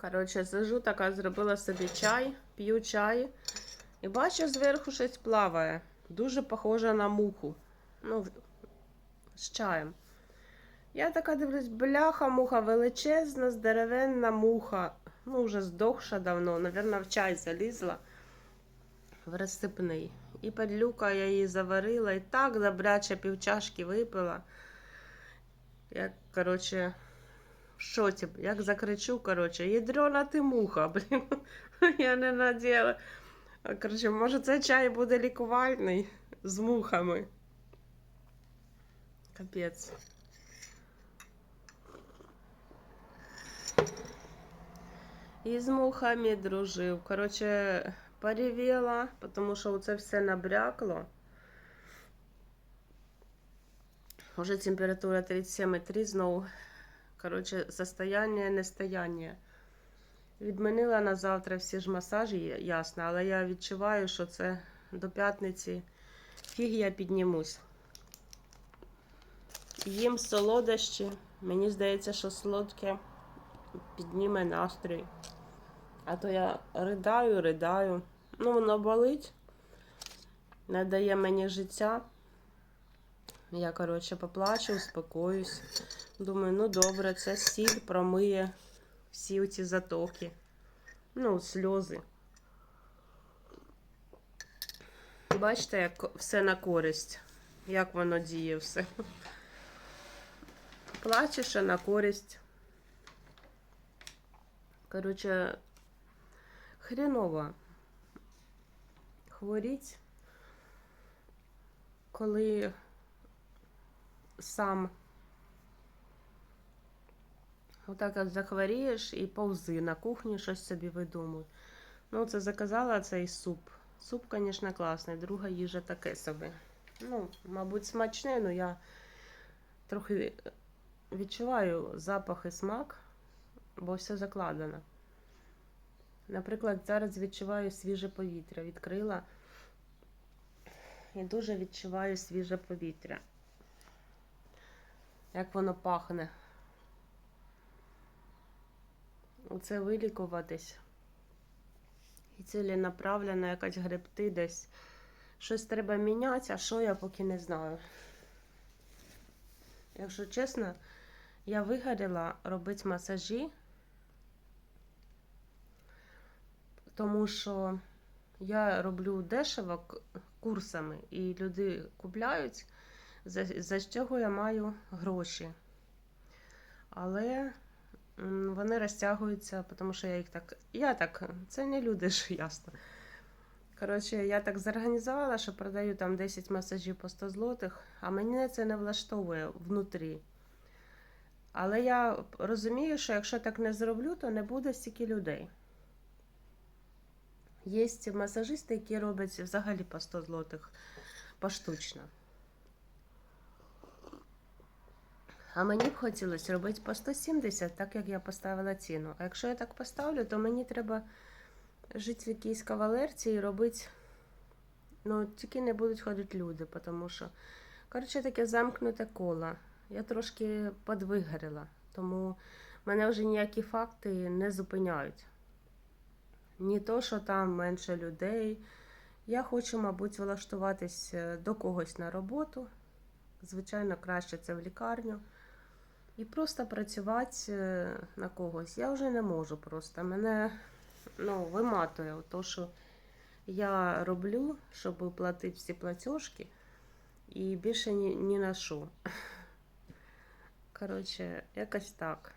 Коротше, сижу така, зробила собі чай, п'ю чай. І бачу, зверху щось плаває. Дуже похоже на муху. Ну, з чаєм. Я така дивлюсь, бляха, муха величезна, здоровенна муха. Ну, вже здохша давно, навірно, в чай залізла в розсипний. І падлюка я її заварила і так добряче півчашки випила. Я, коротше, в шоці, як закричу, коротше, ядрена ти муха, блін. Я не надіяла. А, Коротше, може, цей чай буде лікувальний з мухами. Капець. І з мухами дружив. Коротше, поревела, тому що це все набрякло. Уже температура 37,3 знову. Коротше, состояние, нестояння. Відмінила на завтра всі ж масажі, ясно, але я відчуваю, що це до п'ятниці фіг я піднімусь. Їм солодощі. Мені здається, що солодке підніме настрій. А то я ридаю, ридаю. Ну, воно болить, не дає мені життя. Я, коротше, поплачу, успокоюсь. Думаю, ну добре, це сіль промиє всі ці затоки. Ну, сльози. Бачите, як все на користь, як воно діє все. Плачеш, а на користь. Коротше, хреново хворіть, коли сам отак от захворієш і повзи на кухні щось собі видумуй. Ну, це заказала цей суп. Суп, звісно, класний, друга їжа таке собі. Ну, мабуть, смачне, але я трохи відчуваю запах і смак, бо все закладено. Наприклад, зараз відчуваю свіже повітря. Відкрила і дуже відчуваю свіже повітря. Як воно пахне. Оце вилікуватись. І ціленаправлено якась гребти десь. Щось треба міняти, а що я поки не знаю. Якщо чесно, я вигоріла робити масажі, тому що я роблю дешево курсами, і люди купляють, за, за що я маю гроші. Але вони розтягуються, тому що я їх так. Я так, це не люди ж ясно. Коротше, я так зорганізувала, що продаю там 10 масажів по 100 злотих, а мене це не влаштовує внутрі. Але я розумію, що якщо так не зроблю, то не буде стільки людей. Є масажисти, які роблять взагалі по 100 злотих поштучно. А мені б хотілося робити по 170, так як я поставила ціну. А якщо я так поставлю, то мені треба жити в якійсь кавалерці і робити. Ну, тільки не будуть ходити люди, тому що, коротше, таке замкнуте коло. Я трошки подвигоріла, тому мене вже ніякі факти не зупиняють. Ні то, що там менше людей. Я хочу, мабуть, влаштуватись е, до когось на роботу. Звичайно, краще це в лікарню. І просто працювати е, на когось. Я вже не можу просто. Мене ну, виматує то, що я роблю, щоб платити всі платіжки, і більше ні, ні на що. Коротше, якось так.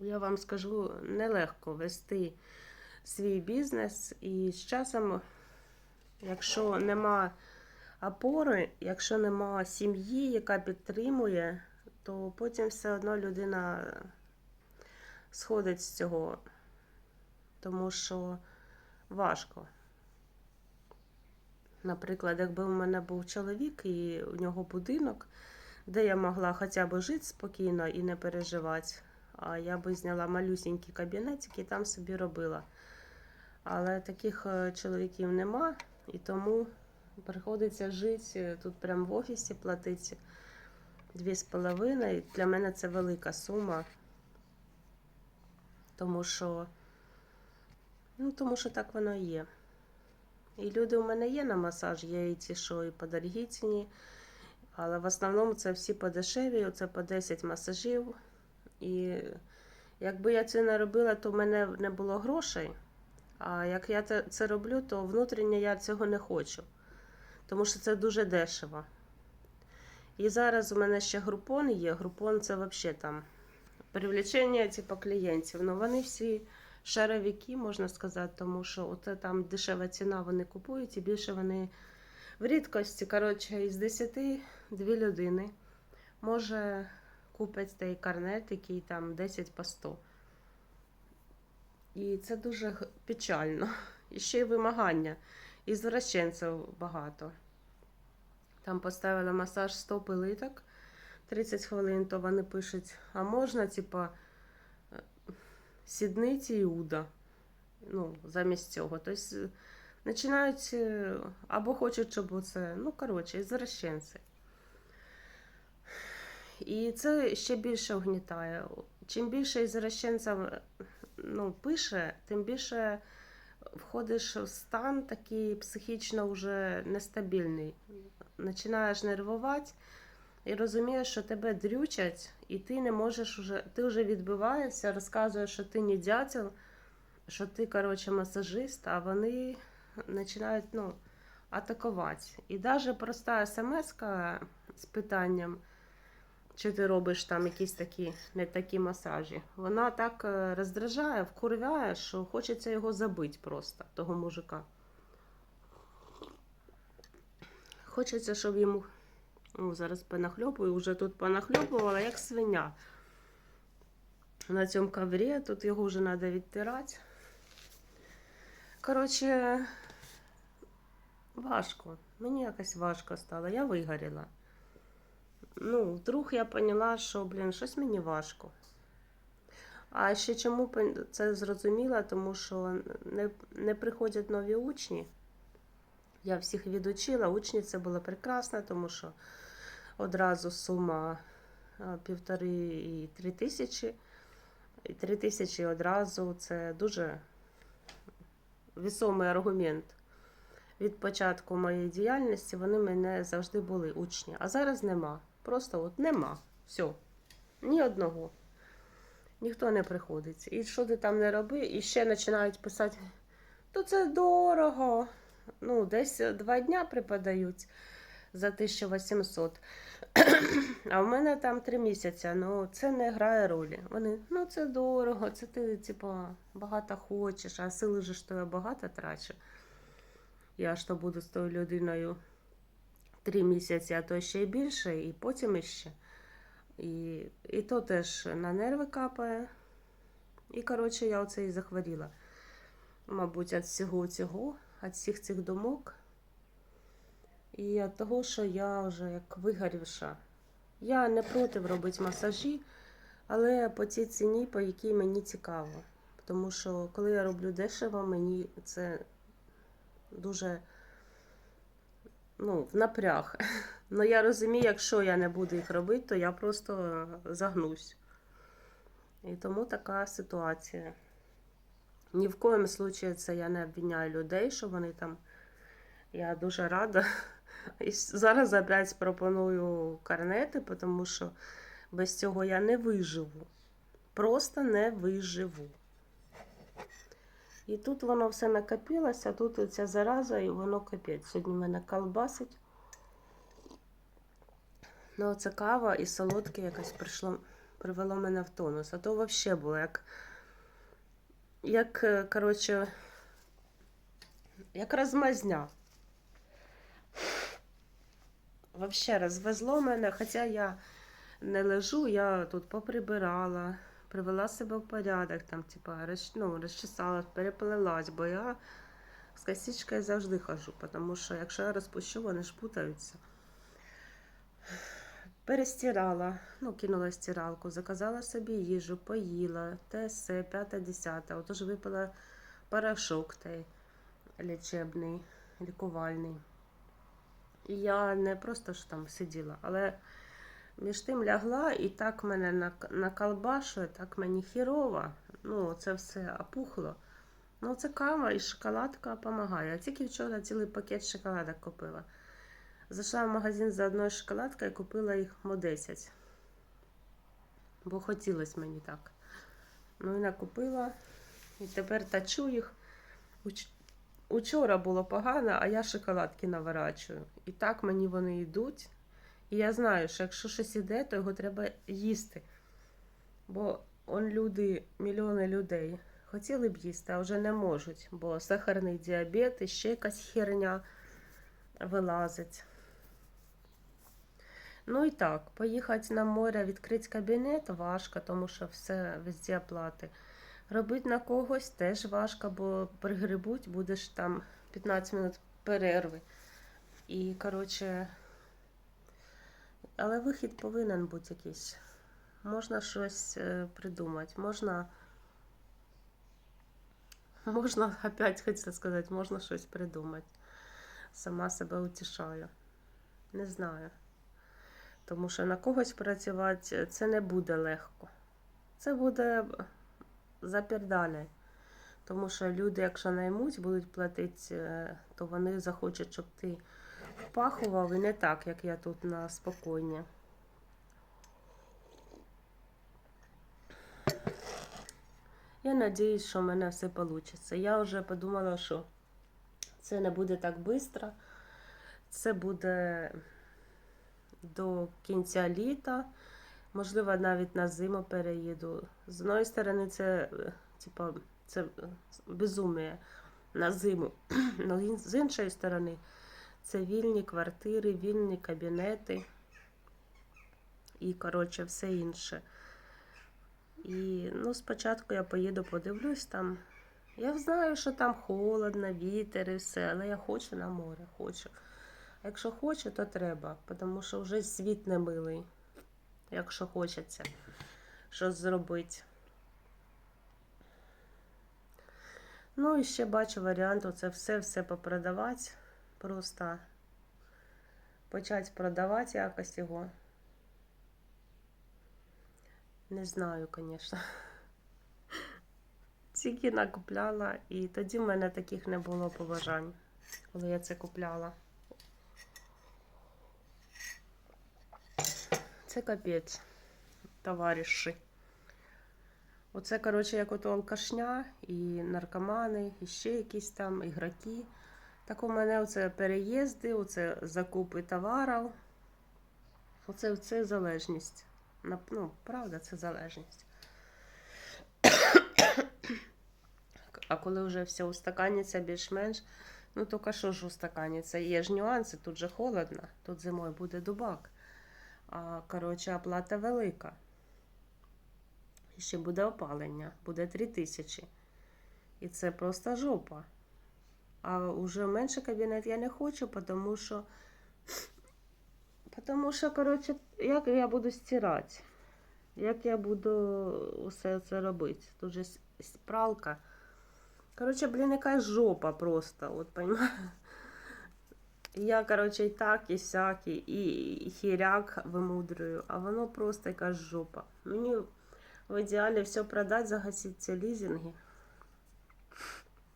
Я вам скажу, нелегко вести свій бізнес, і з часом, якщо нема опори, якщо нема сім'ї, яка підтримує, то потім все одно людина сходить з цього, тому що важко. Наприклад, якби у мене був чоловік і у нього будинок, де я могла хоча б жити спокійно і не переживати, а я би зняла малюсінький кабінетик і там собі робила. Але таких е, чоловіків нема, і тому приходиться жити тут прямо в офісі, платити дві з половиною. Для мене це велика сума. Тому що, ну, тому що так воно і є. І люди у мене є на масаж, є і ті, що і по але в основному це всі по дешеві, це по 10 масажів. І якби я це не робила, то в мене не було грошей. А як я це роблю, то внутрішньо я цього не хочу. Тому що це дуже дешево. І зараз у мене ще групон є. Групон це взагалі там привлечення типу, клієнтів. Ну вони всі шаровики, можна сказати, тому що от там дешева ціна вони купують і більше вони в рідкості. Коротше, із 10 дві людини може купить той карнет, який там 10 по 100. І це дуже печально. І ще й вимагання. І звращенців багато. Там поставила масаж 100 пилиток 30 хвилин, то вони пишуть, а можна, типа, е, сідниці і уда. Ну, замість цього. Тобто е, починають е, або хочуть, щоб оце, ну, коротше, извращенці. І це ще більше вгнітає. Чим більше извращенців ну, пише, тим більше входиш в стан такий психічно вже нестабільний. Починаєш нервувати і розумієш, що тебе дрючать, і ти не можеш уже, ти вже відбиваєшся, розказуєш, що ти не дятел, що ти, коротше, масажист, а вони починають ну, атакувати. І навіть проста смс з питанням, чи ти робиш там якісь такі не такі масажі, вона так е, роздражає, вкурвяє, що хочеться його забити просто, того мужика. Хочеться, щоб йому. О, зараз понахльопую, вже тут понахльопувала, як свиня. На цьому коврі, тут його вже треба відтирати. Коротше, важко. Мені якось важко стало. Я вигоріла. Ну, вдруг я поняла, що, блін, щось мені важко. А ще чому це зрозуміла? Тому що не, не приходять нові учні. Я всіх відучила. Учні це було прекрасно, тому що одразу сума півтори і три тисячі. І три тисячі одразу це дуже вісомий аргумент. Від початку моєї діяльності вони мене завжди були учні. А зараз нема. Просто от нема. Все. Ні одного. Ніхто не приходить. І що ти там не роби, і ще починають писати, то це дорого. Ну, десь два дня припадають за 1800. А в мене там три місяці, ну це не грає ролі. Вони, ну це дорого, це ти, типу, багато хочеш, а сили що я багато трачу. Я ж то буду з тою людиною три місяці, а то ще й більше, і потім іще. І, і то теж на нерви капає. І, коротше, я оце і захворіла. Мабуть, від всього цього, від всіх цих думок. І від того, що я вже як вигорівша. Я не проти робити масажі, але по цій ціні, по якій мені цікаво. Тому що коли я роблю дешево, мені це дуже ну, в напряг. Ну я розумію, якщо я не буду їх робити, то я просто загнусь. І тому така ситуація. Ні в коєму случаї це я не обвиняю людей, що вони там. Я дуже рада. І зараз опять пропоную карнети, тому що без цього я не виживу. Просто не виживу. І тут воно все накопилося, тут ця зараза, і воно капець. Сьогодні мене колбасить. Ну, це кава і солодке якось прийшло, привело мене в тонус. А то взагалі було як, як, е, коротше, як розмазня. Вообще розвезло мене, хоча я не лежу, я тут поприбирала, привела себе в порядок, там, типа, роз, ну, розчесалась, переплелась, бо я з косичкою завжди хожу, тому що якщо я розпущу, вони ж путаються. Перестирала, ну, кинула стиралку, заказала собі їжу, поїла, ТС, 5-10, отож випила порошок той лічебний, лікувальний. І я не просто ж там сиділа, але між тим лягла і так мене нак- наколбашує, так мені хірово. ну, це все опухло. Ну, це кава і шоколадка допомагає. Я тільки вчора цілий пакет шоколадок купила. Зайшла в магазин за одною шоколадкою і купила їх мо 10. Бо хотілося мені так. Ну і накупила. І тепер тачу їх. Уч- Учора було погано, а я шоколадки наворачую. І так мені вони йдуть. І я знаю, що якщо щось іде, то його треба їсти. Бо он люди, мільйони людей хотіли б їсти, а вже не можуть, бо сахарний діабет і ще якась херня вилазить. Ну і так, поїхати на море, відкрити кабінет важко, тому що все везде оплати. Робити на когось теж важко, бо пригребуть, будеш там 15 минут перерви. І, коротше, але вихід повинен бути якийсь. Можна щось е, придумати, можна. Можна, опять хотіла сказати, можна щось придумати. Сама себе утішаю. Не знаю. Тому що на когось працювати це не буде легко. Це буде запірдалі. Тому що люди, якщо наймуть, будуть платити, е, то вони захочуть, щоб ти впахував і не так, як я тут на спокійні. Я надіюсь, що в мене все вийде. Я вже подумала, що це не буде так швидко. Це буде до кінця літа. Можливо, навіть на зиму переїду. З одної сторони, це, типа, це безумие на зиму. Но з іншої сторони, це вільні квартири, вільні кабінети і, коротше, все інше. І ну, спочатку я поїду, подивлюсь там. Я знаю, що там холодно, вітер і все, але я хочу на море, хочу. Якщо хочу, то треба, тому що вже світ не милий, якщо хочеться щось зробити. Ну і ще бачу варіант оце все-все попродавати. Просто почати продавати якось його. Не знаю, звісно. Тільки накупляла, і тоді в мене таких не було побажань, коли я це купляла. Це капець, товариші. Оце, коротше, як ото алкашня, і наркомани, і ще якісь там ігроки. Так у мене оце переїзди, оце закупи товарів. Оце це залежність. Ну, правда, це залежність. А коли вже все устаканиться більш-менш, ну тільки що ж устаканиться? Є ж нюанси, тут же холодно, тут зимою буде дубак. А коротше, оплата велика. І ще буде опалення, буде 3 тисячі. І це просто жопа. А вже менше кабінет я не хочу, тому що. Тому що, коротше, як я буду стирати? Як я буду усе це робити? Тут же пралка. Коротше, блін, яка жопа просто. От, понимаєш? Я, коротше, і так, і сяк, і, і хіряк вимудрюю, а воно просто якась жопа. Мені в ідеалі все продати, загасити ці лізинги.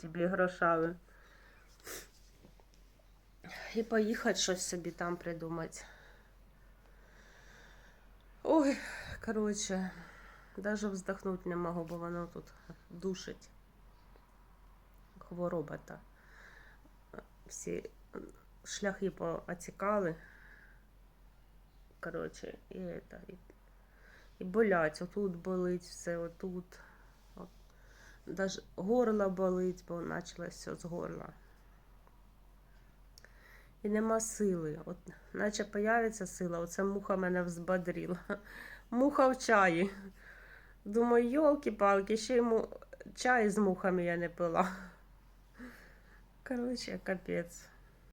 Тобі грошами. І поїхати щось собі там придумати. Ой, коротше, навіть вздохнути не можу, бо воно тут душить. Хвороба та. Всі шляхи поотікали. Коротше, і, это, і, і болять. Отут болить все, отут. От. Даже горло болить, бо почалось все з горла. І нема сили. От, наче появиться сила, оце муха мене взбадрила. Муха в чаї. Думаю, йолки-палки, ще йому чай з мухами я не пила. Коротше, капець.